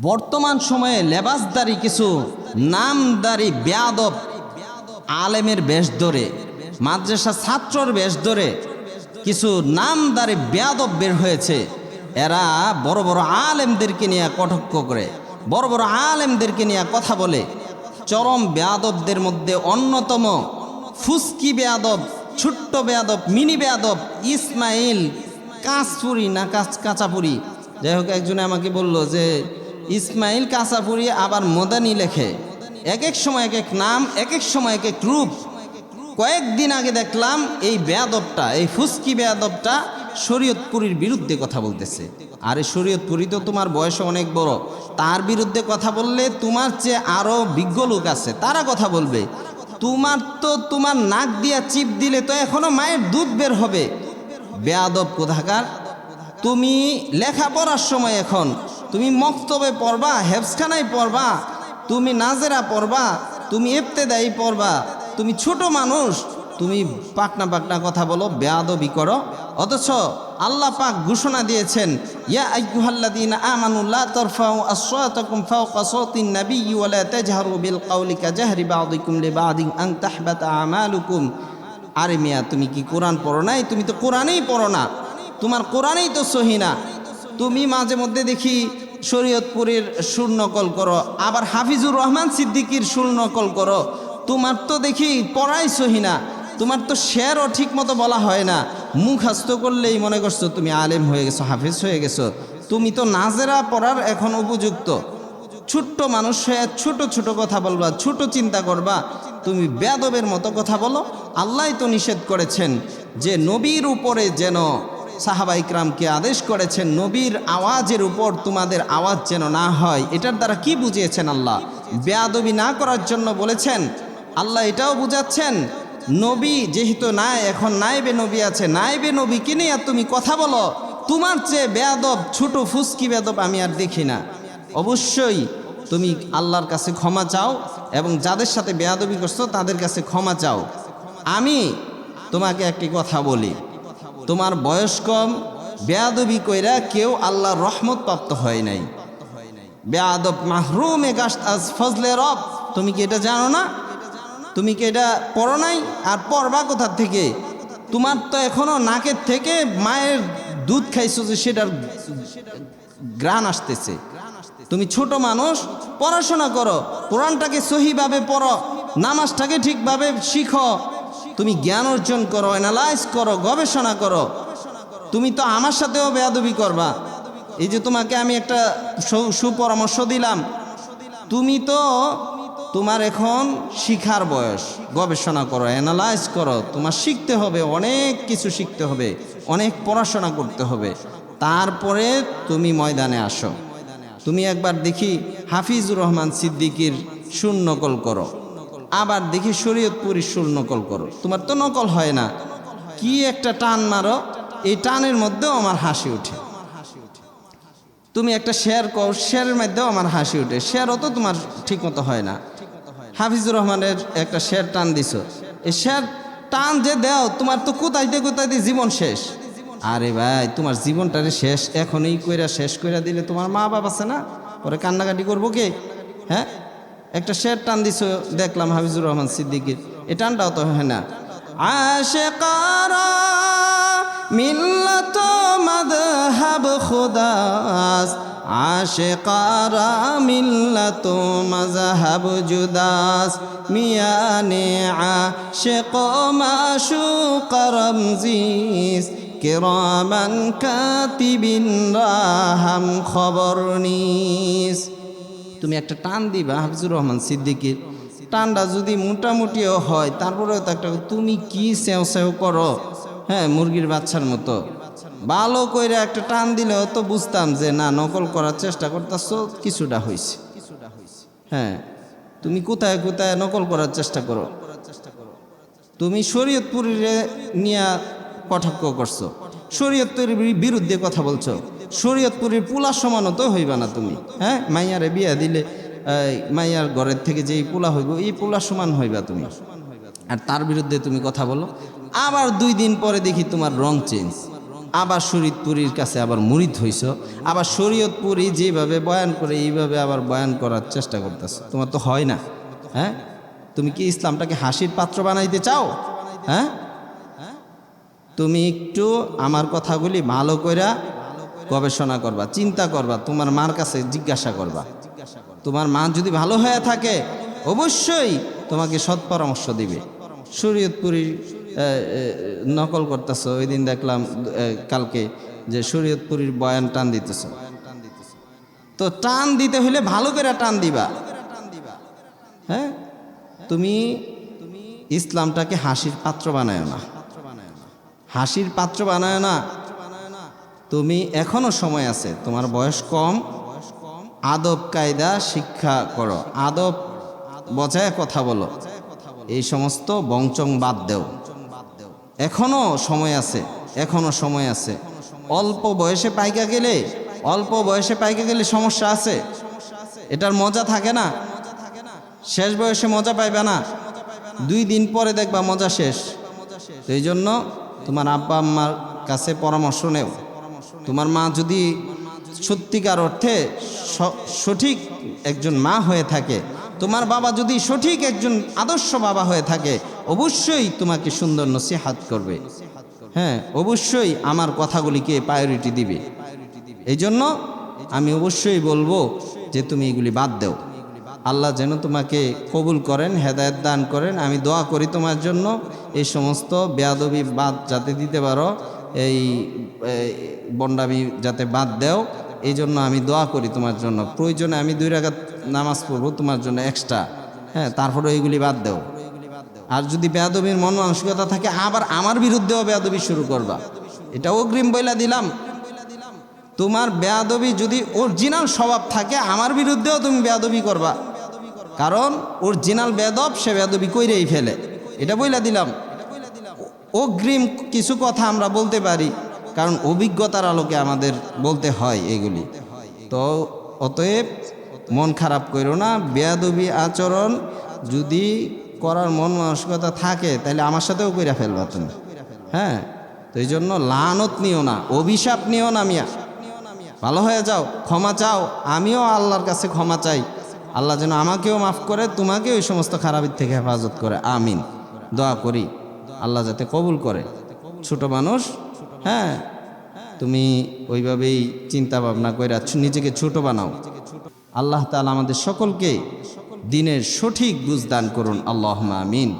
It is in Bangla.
বর্তমান সময়ে লেবাসদারি কিছু নামদারি বেয়াদব আলেমের বেশ ধরে মাদ্রাসা ছাত্রর বেশ ধরে কিছু নামদারি বেয়াদব বের হয়েছে। এরা বড় বড় আলেমদেরকে নিয়ে কটক্ষ করে, বড় বড় আলেমদেরকে নিয়ে কথা বলে। চরম বেয়াদবদের মধ্যে অন্যতম ফুসকি বেয়াদব, ছোট্ট বেয়াদব, মিনি বেয়াদব ইসমাইল কাঁচপুরি না কাঁচ কাঁচাপুরি যাই হোক, একজনে আমাকে বলল যে ইসমাইল কাঁচাপুরি আবার মদানি লেখে। এক এক সময় এক এক নাম এক এক সময় এক এক রূপ। কয়েকদিন আগে দেখলাম এই বেয়াদবটা, এই ফুসকি বেয়াদবটা শরীয়তপুরীর বিরুদ্ধে কথা বলতেছে। আরে শরীয়তপুরি তো তোমার বয়স অনেক বড়। তার বিরুদ্ধে কথা বললে তোমার চেয়ে আরও বিজ্ঞ লোক আছে, তারা কথা বলবে। তোমার তো তোমার নাক দিয়া চিপ দিলে তো এখনও মায়ের দুধ বের হবে। বেয়াদব কোথাকার? তুমি লেখাপড়ার সময় এখন, তুমি মক্তবে পড়বা হেফসখানায় পড়বা, তুমি নাজেরা পড়বা, তুমি এফতেদায়ী পড়বা, তুমি ছোট মানুষ, তুমি পাকনা পাকনা কথা বলো, বেয়াদবি করো। অথচ আল্লাহ পাক ঘোষণা দিয়েছেন বিল আরে মিয়া, তুমি কি কোরআন পড়ো নাই? তুমি তো কোরআনেই পড়ো না। তোমার কোরআনেই তো সহি না। তুমি মাঝে মধ্যে দেখি শরীয়তপুরের নকল করো, আবার হাফিজুর রহমান সিদ্দিকির নকল করো। তোমার তো দেখি পড়াই সহি না, তোমার তো শেয়ারও ঠিক মতো বলা হয় না। মুখ হাস্ত করলেই মনে করছ তুমি আলেম হয়ে গেছো, হাফিজ হয়ে গেছো। তুমি তো নাজেরা পড়ার এখন উপযুক্ত। ছোট্ট মানুষ হয়ে ছোট ছোট কথা বলবা, ছোট চিন্তা করবা। তুমি বেদবের মতো কথা বলো, আল্লাহ তো নিষেধ করেছেন যে নবীর উপরে যেন সাহাবা ইকরামকে আদেশ করেছেন, নবীর আওয়াজের উপর তোমাদের আওয়াজ যেন না হয়। এটার দ্বারা কি বুঝিয়েছেন আল্লাহ? বেয়াদবি না করার জন্য বলেছেন, আল্লাহ এটাও বুঝাচ্ছেন, নবী যেহেতু নাই, এখন নাইবে নবী আছে, নাইবে নবীকে নিয়ে তুমি কথা বলো, তোমার চেয়ে বেয়াদব, ছোট ফুসকি বেদব আমি আর দেখি না। অবশ্যই তুমি আল্লাহর কাছে ক্ষমা চাও এবং যাদের সাথে বেয়াদবি করছ তাদের কাছে ক্ষমা চাও। আমি তোমাকে একটি কথা বলি। তোমার বয়স কম, বেয়াদবি কইরা কেউ আল্লাহর রহমত প্রাপ্ত হয় নাই। বেয়াদব মাহরুমে গাছ আজ ফজলে রব, তুমি কি এটা জানো না? তুমি কি এটা পড়ো নাই? আর পড়বা কোথার থেকে? তোমার তো এখনও নাকের থেকে মায়ের দুধ খাইছো যে সেটার গ্রান আসতেছে। তুমি ছোট মানুষ, পড়াশোনা করো, কোরআনটাকে সহিভাবে পড়ো, নামাজটাকে ঠিকভাবে শিখো তুমি জ্ঞান অর্জন করো অ্যানালাইজ করো, গবেষণা করো। তুমি তো আমার সাথেও বেয়াদবি করবা। এই যে তোমাকে আমি একটা সুপরামর্শ দিলাম। তুমি তো তোমার এখন শিখার বয়স। গবেষণা করো অ্যানালাইজ করো। তোমার শিখতে হবে, অনেক কিছু শিখতে হবে, অনেক পড়াশোনা করতে হবে। তারপরে তুমি ময়দানে আসো। তুমি একবার দেখি হাফিজুর রহমান সিদ্দিকির নকল করো। আবার দেখি শরীয়তপুরীর সুর নকল করো। তোমার তো নকল হয় না। কি একটা টান মারো, এই টানের মধ্যেও আমার হাসি ওঠে তুমি একটা শেয়ার কর শেয়ারের মধ্যেও আমার হাসি ওঠে শেয়ারও তো তোমার ঠিক মতো হয় না। হাফিজুর রহমানের একটা শেয়ার টান দিছ। এই শেয়ার টান যে দাও, তোমার তো কোথাইতে কোথাইতে জীবন শেষ। আরে ভাই, তোমার জীবনটারে শেষ, এখনই কইরা শেষ কইরা দিলে তোমার মা বাবা আছে না? পরে কান্নাকাটি করব কে? হ্যাঁ? একটা শের টান দিছ, দেখলাম হাফিজুর রহমান সিদ্দিকির। এই টানটাও তো হয় না। আশেকারা মিল্লত মদহাব খুদাস, আশেকারা মিল্লত মজহব জুদাস, মিয়ানে আশেক মাশুক রমজিস, কিরামান কাতিবিন রাহাম খবর নিস। তুমি একটা টান দিবা, হাফিজুর রহমান সিদ্দিকির। টানটা যদি মোটামুটিও হয়, তারপরেও তো একটা, তুমি কি সেও সেও করো? হ্যাঁ মুরগির বাচ্চার মতো। ভালো কইরা একটা টান দিলেও তো বুঝতাম যে, না, নকল করার চেষ্টা করতেছ, কিছুটা হয়েছে হ্যাঁ তুমি কোথায় কোথায় নকল করার চেষ্টা করো? তুমি শরীয়তপুরীরে নিয়ে কটাক্ষ করছ। শরীয়তপুরের বিরুদ্ধে কথা বলছো? শরীয়তপুরের পোলা সমানও তো হইবা না তুমি। হ্যাঁ? মাইয়ারে বিয়া দিলে মাইয়ার ঘরের থেকে যেই পোলা হইব, এই পোলা সমান হইবা তুমি। আর তার বিরুদ্ধে তুমি কথা বলো। আবার দুই দিন পরে দেখি তোমার রং চেঞ্জ আবার শরীয়তপুরীর কাছে আবার মুরিদ হইছ। আবার শরীয়তপুরি যেভাবে বয়ান করে, এইভাবে আবার বয়ান করার চেষ্টা করতেছ। তোমার তো হয় না। হ্যাঁ? তুমি কি ইসলামটাকে হাসির পাত্র বানাইতে চাও? হ্যাঁ? তুমি একটু আমার কথাগুলি ভালো কইরা গবেষণা করবা, চিন্তা করবা, তোমার মার কাছে জিজ্ঞাসা করবা। তোমার মা যদি ভালো হয়ে থাকে, অবশ্যই তোমাকে সৎ পরামর্শ দিবে। শরীয়তপুরী নকল করতেছ, ওই দিন দেখলাম কালকে যে শরীয়তপুরীর বয়ান টান দিতেছ। তো টান দিতে হলে ভালো করে টান দিবা। হ্যাঁ? তুমি ইসলামটাকে হাসির পাত্র বানায় না। হাসির পাত্র বানায় না। তুমি এখনও সময় আছে। তোমার বয়স কম। আদব, কায়দা, শিক্ষা করো। আদব বজায় কথা বলো। এই সমস্ত বংচং বাদ দেও। এখনও সময় আছে। এখনও সময় আছে। অল্প বয়সে পাইকা গেলে, অল্প বয়সে পাইকা গেলে সমস্যা আছে। এটার মজা থাকে না। শেষ বয়সে মজা পাইবে না। দুই দিন পরে দেখবা মজা শেষ। এই জন্য তোমার আব্বা আম্মার কাছে পরামর্শ নেও। তোমার মা যদি সত্যিকার অর্থে সঠিক একজন মা হয়ে থাকে, তোমার বাবা যদি সঠিক একজন আদর্শ বাবা হয়ে থাকে, অবশ্যই তোমাকে সুন্দর নসিহাত করবে। হ্যাঁ অবশ্যই আমার কথাগুলিকে প্রায়োরিটি দিবে। এই জন্য আমি অবশ্যই বলব যে তুমি এগুলি বাদ দাও। আল্লাহ যেন তোমাকে কবুল করেন, হেদায়ত দান করেন। আমি দোয়া করি তোমার জন্য, এই সমস্ত বেয়াদবি বাদ যাতে দিতে পারো। এই বন্ডামি যাতে বাদ দেও, এই জন্য আমি দোয়া করি তোমার জন্য। প্রয়োজনে আমি দুই রাগাত নামাজ পড়ব, তোমার জন্য এক্সট্রা হ্যাঁ তারপরে এইগুলি বাদ দেও। আর যদি বেয়াদবির মন মানসিকতা থাকে, আবার আমার বিরুদ্ধেও বেয়াদবি শুরু করবা। এটা অগ্রিম বইলা দিলাম। তোমার বেয়াদবি যদি অরিজিনাল স্বভাব থাকে, আমার বিরুদ্ধেও তুমি বেয়াদবি করবা। কারণ অরিজিনাল বেদব, সে বেয়াদবি কইরেই ফেলে। এটা বইলা দিলাম। অগ্রিম কিছু কথা আমরা বলতে পারি, কারণ অভিজ্ঞতার আলোকে আমাদের বলতে হয় এগুলি। তো অতএব মন খারাপ করো না, বেয়াদবি আচরণ যদি করার মন মানসিকতা থাকে, তাহলে আমার সাথেও কইরা ফেলবা তুমি। হ্যাঁ? তো এই জন্য লানত নিও না, অভিশাপ নিও না মিয়া। ভালো হয়ে যাও, ক্ষমা চাও, আমিও আল্লাহর কাছে ক্ষমা চাই। আল্লাহ যেন আমাকেও মাফ করে তোমাকে ওই সমস্ত খারাপের থেকে হেফাজত করে, আমিন। দোয়া করি। আল্লাহ যাতে কবুল করে। ছোট মানুষ হ্যাঁ তুমি ওইভাবেই চিন্তা ভাবনা করে নিজেকে ছোট বানাও। আল্লাহ তালা আমাদের সকলকে দিনের সঠিক বুঝদান করুন। আল্লাহ আমিন।